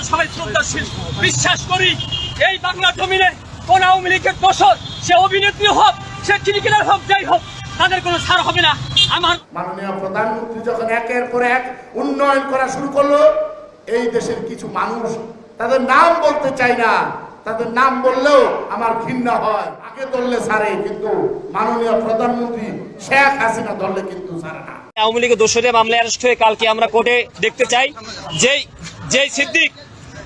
আমরা সবাই শ্রদ্ধাশীল। বিশ্বাস করি এই বাংলার জমিনে কোন আওয়ামী লীগের দোষর সে অভিনেত্রী হোক সে ক্রিকেটার হোক যাই হোক তাদের কোনো ছাড় হবে না। আমার মাননীয় প্রধানমন্ত্রী যখন একের পর এক উন্নয়ন করা শুরু করল এই দেশের কিছু মানুষ তাদের নাম বলতে চাই না। তাদের নাম বললেও আমার ঘৃণা হয়। আগে ধরলে ছাড়ে কিন্তু মাননীয় প্রধানমন্ত্রী শেখ হাসিনা ধরলে কিন্তু ছাড়ে না। আওয়ামী লীগের দোষরে মামলা অ্যারেস্ট হয়ে কালকে আমরা কোর্টে দেখতে চাই। যেই যেই সিদ্দিক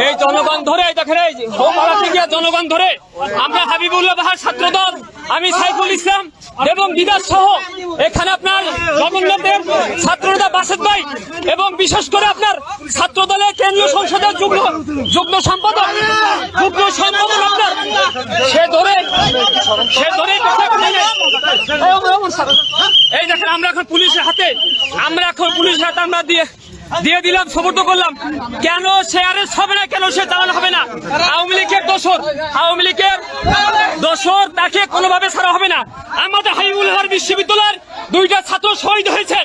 এই, জনগণ ধরে দেখেন এই জনগণ ধরে। আমরা হাবিবুল্লাহ ছাত্রদল। আমি সাইফুল ইসলাম এবং বিদাস সহ এখানে আপনার জগন্নাথের ছাত্রনেতা বাসেদ ভাই এবং বিশেষ করে আপনার ছাত্র দলের কেন্দ্রীয় সংসদের যুগ্ম যুগ্ম সম্পাদক যুগ্ম সম্পাদক আপনার সে ধরে সে ধরে এই দেখেন, আমরা এখন পুলিশের হাতে, আমরা এখন পুলিশের হাতে আমরা দিয়ে দিয়ে দিলাম সমর্থ করলাম। কেন সে হবে না, কেন সে চালানো হবে না? আওয়ামী লীগের দোষর, আওয়ামী লীগের দোষর তাকে কোনোভাবে ছাড়া হবে না। আমাদের হাইবুল হার বিশ্ববিদ্যালয়ের দুইটা ছাত্র শহীদ হয়েছেন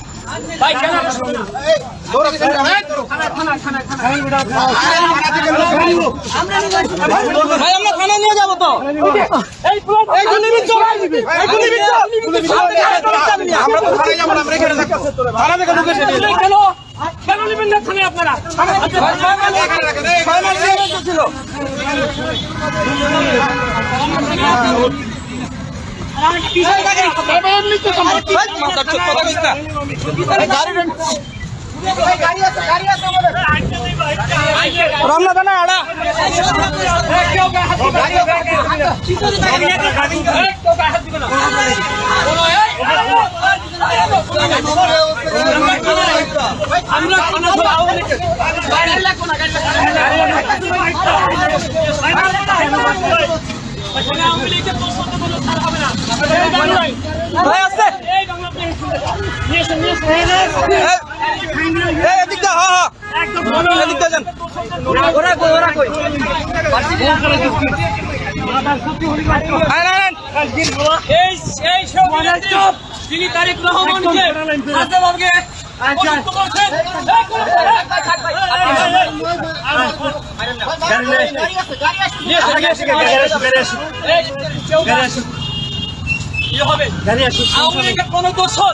ভাই কেন ভাই আমরা থানা নিয়ে যাব তো। কেন? কেন নেবেন না থানায় আপনারা? ছিল রমনা দানা আড়া আমরা থানা ধরে আওয়ামী লীগের এখানে আওয়ামী লীগের পছন্দ কোনো ছাড় হবে না এই বাংলায় ভাই আসছে এই বাংলা নিয়ে এসে নিয়ে এসে এই এদিক দা হ্যাঁ একদম হ্যাঁ এদিক দা যান ওরা কই ওরা কই আয় না এই এই সব তিনি তারিক রহমানকে হাসিনাকে অসুস্থ করছেন এই কোন- নিয়ে এসো, নিয়ে এসো, এই, কেউ না। কি হবে? আওয়ামী লীগের কোন দোষর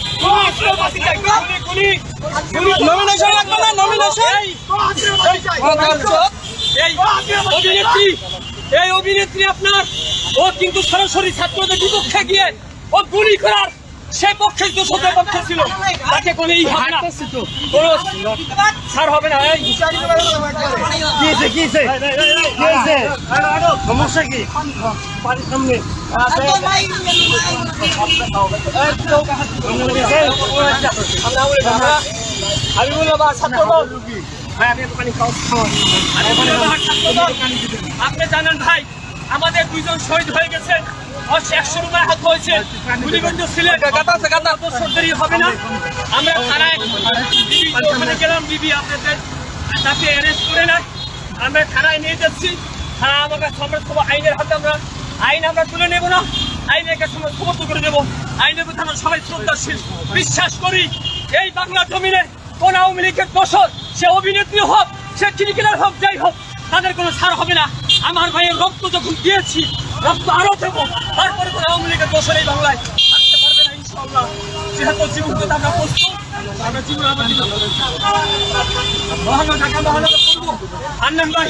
নমিনেশন লাগবে না নমিনেশন এই অভিনেত্রী এই অভিনেত্রী আপনার ও কিন্তু সরাসরি ছাত্রদের বিপক্ষে গিয়ে ও গুলি করার সে পক্ষে দোষদের পক্ষে ছিল তাকে কোনো ই হবে না ছাড় হবে না কিছে কিছে সমস্যা কি? বাড়ির সামনে। আমি বা ছাত্র দল। আপনি জানেন ভাই আমাদের দুইজন শহীদ হয়ে গেছে। একশো রুপায় হাত হয়েছে। গুলিগঞ্জ সিলেট। সরকারি হবে না। আমরা থানায় ওখানে গেলাম বিবি আপনাদের তাকে অ্যারেস্ট করে না আমরা থানায় নিয়ে যাচ্ছি। আমাকে আমরা সব আইনের হাতে আমরা, আইন আমরা তুলে নেব না আইনের কাছে আমরা সমর্থ করে দেবো। আইনের প্রতি আমরা সবাই শ্রদ্ধাশীল বিশ্বাস করি, এই বাংলা জমিনে কোন আওয়ামী লীগের দোষর, সে অভিনেত্রী হোক, সে ক্রিকেটার হোক, যাই হোক, তাদের কোনো ছাড় হবে না। আমার ভাইয়ের রক্ত যখন দিয়েছি, রক্ত আরও দেবো। তারপরে কোনো আওয়ামী লীগের দোষর এই বাংলায় আসতে জীবন তো আমরা প্রস্তুত, আমরা জীবন আমরা মহানগর ঢাকা করব। আন্নান ভাই